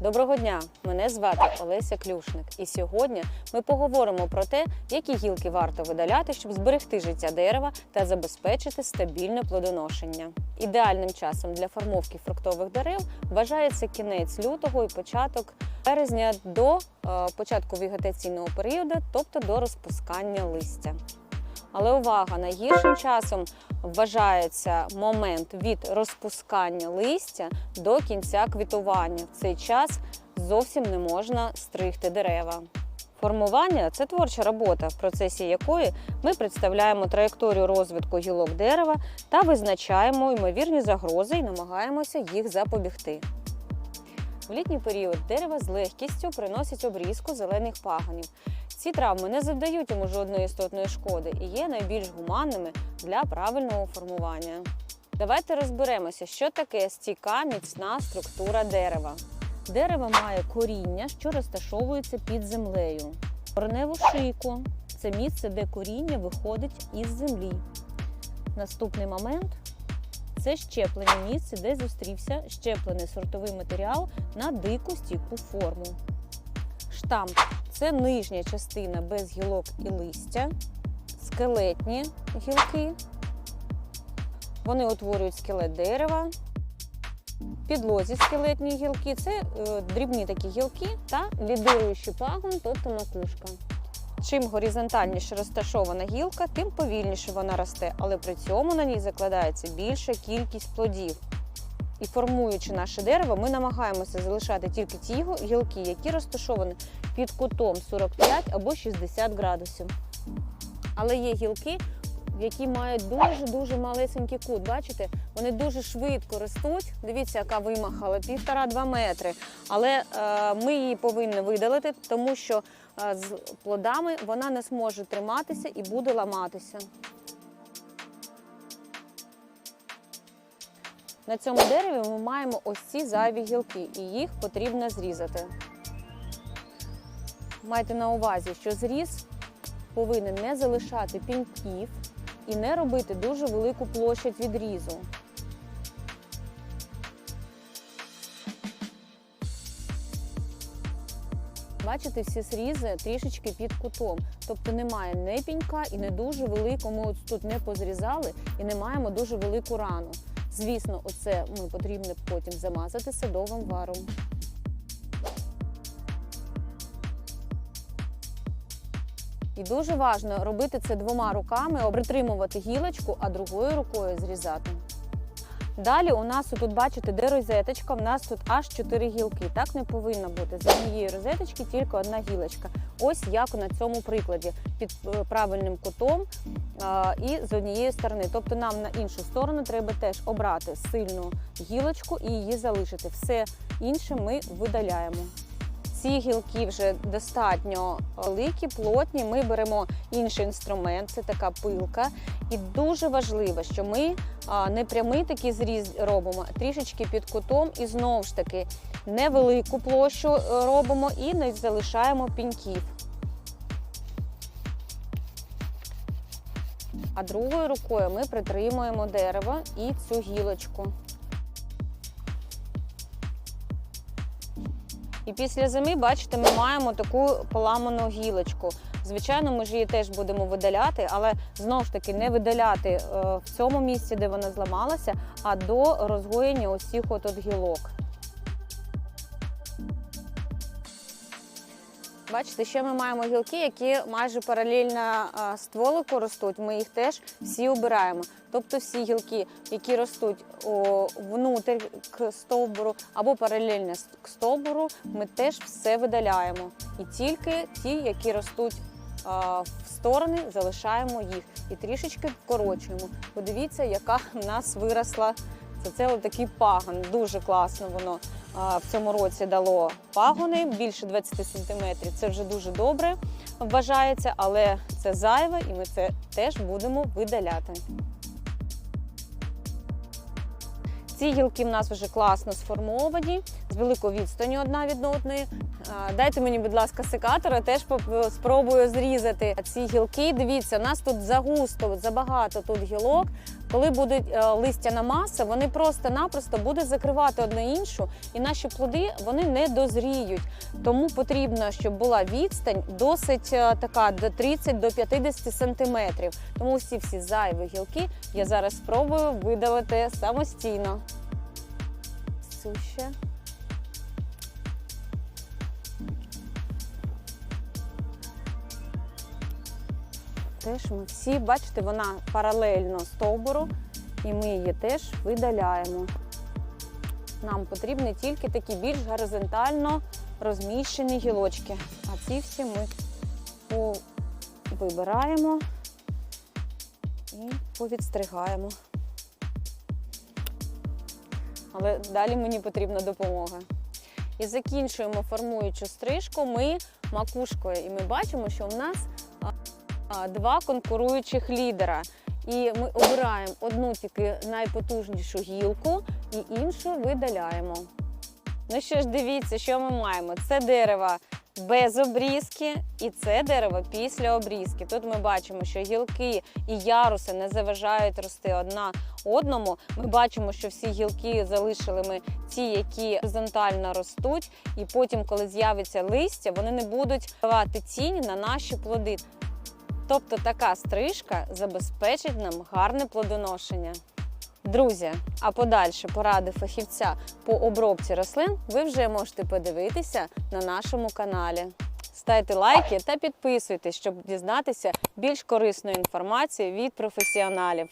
Доброго дня! Мене звати Олеся Клюшник. І сьогодні ми поговоримо про те, які гілки варто видаляти, щоб зберегти життя дерева та забезпечити стабільне плодоношення. Ідеальним часом для формовки фруктових дерев вважається кінець лютого і початок березня до е, початку вегетаційного періоду, тобто до розпускання листя. Але увага, найгіршим часом вважається момент від розпускання листя до кінця квітування. В цей час зовсім не можна стригти дерева. Формування це творча робота, в процесі якої ми представляємо траєкторію розвитку гілок дерева та визначаємо ймовірні загрози і намагаємося їх запобігти. В літній період дерево з легкістю приносить обрізку зелених пагонів. Ці травми не завдають йому жодної істотної шкоди і є найбільш гуманними для правильного формування. Давайте розберемося, що таке стійка міцна структура дерева. Дерево має коріння, що розташовується під землею. Кореневу шийку це місце, де коріння виходить із землі. Наступний момент це щеплення місце, де зустрівся щеплений сортовий матеріал на дику стійку форму. Штамп це нижня частина без гілок і листя, скелетні гілки. Вони утворюють скелет дерева. Підлозі скелетні гілки це е, дрібні такі гілки та лідируючий пагон, тобто макушка. Чим горизонтальніше розташована гілка, тим повільніше вона росте, але при цьому на ній закладається більша кількість плодів. І формуючи наше дерево, ми намагаємося залишати тільки ті гі- гілки, які розташовані під кутом 45 або 60 градусів. Але є гілки, які мають дуже-дуже малесенький кут. Бачите, вони дуже швидко ростуть. Дивіться, яка вимахала, півтора-два метри. Але е, ми її повинні видалити, тому що е, з плодами вона не зможе триматися і буде ламатися. На цьому дереві ми маємо ось ці зайві гілки, і їх потрібно зрізати. Майте на увазі, що зріз повинен не залишати піньків і не робити дуже велику площадь відрізу. Бачите, всі зрізи трішечки під кутом. Тобто немає не пінька і не дуже великого. Ми от тут не позрізали і не маємо дуже велику рану. Звісно, оце ми потрібно потім замазати садовим варом. І дуже важливо робити це двома руками, притримувати гілочку, а другою рукою зрізати. Далі у нас тут, бачите, де розеточка, у нас тут аж 4 гілки. Так не повинно бути. З однієї розеточки тільки одна гілочка. Ось як на цьому прикладі, під е, правильним кутом а, і з однієї сторони. Тобто нам на іншу сторону треба теж обрати сильну гілочку і її залишити. Все інше ми видаляємо. Ці гілки вже достатньо великі, плотні. Ми беремо інший інструмент, це така пилка. І дуже важливо, що ми не прямий такий зріз робимо, а трішечки під кутом і знову ж таки невелику площу е, робимо і не залишаємо піньків. А другою рукою ми притримуємо дерево і цю гілочку. І після зими, бачите, ми маємо таку поламану гілочку. Звичайно, ми ж її теж будемо видаляти, але знову ж таки не видаляти е, в цьому місці, де вона зламалася, а до розгоєння ось от гілок. Бачите, ще ми маємо гілки, які майже паралельно стволику ростуть. Ми їх теж всі обираємо. Тобто всі гілки, які ростуть о, внутрь к стовбуру або паралельно к стовбуру, ми теж все видаляємо. І тільки ті, які ростуть в сторони, залишаємо їх і трішечки вкорочуємо. Подивіться, яка в нас виросла. Це, це такий пагон. Дуже класно воно в цьому році дало пагони більше 20 сантиметрів. Це вже дуже добре вважається, але це зайве, і ми це теж будемо видаляти. Ці гілки в нас вже класно сформовані, з великою відстанню одна від одної. Дайте мені, будь ласка, секатора, теж спробую зрізати ці гілки. Дивіться, у нас тут загусто, забагато тут гілок. Коли буде листяна маса, вони просто-напросто будуть закривати одне іншу, і наші плоди вони не дозріють. Тому потрібно, щоб була відстань досить е, така до 30 до 50 сантиметрів. Тому всі всі зайві гілки я зараз спробую видалити самостійно. Суще. Теж ми всі, бачите, вона паралельно стовбуру, і ми її теж видаляємо. Нам потрібні тільки такі більш горизонтально розміщені гілочки. А ці всі ми вибираємо і повідстригаємо. Але далі мені потрібна допомога. І закінчуємо формуючу стрижку ми макушкою. І ми бачимо, що в нас два конкуруючих лідера. І ми обираємо одну тільки найпотужнішу гілку і іншу видаляємо. Ну що ж, дивіться, що ми маємо. Це дерево без обрізки і це дерево після обрізки. Тут ми бачимо, що гілки і яруси не заважають рости одна одному. Ми бачимо, що всі гілки залишили ми ті, які горизонтально ростуть, і потім, коли з'явиться листя, вони не будуть давати тінь на наші плоди. Тобто така стрижка забезпечить нам гарне плодоношення. Друзі, а подальше поради фахівця по обробці рослин ви вже можете подивитися на нашому каналі. Ставте лайки та підписуйтесь, щоб дізнатися більш корисної інформації від професіоналів.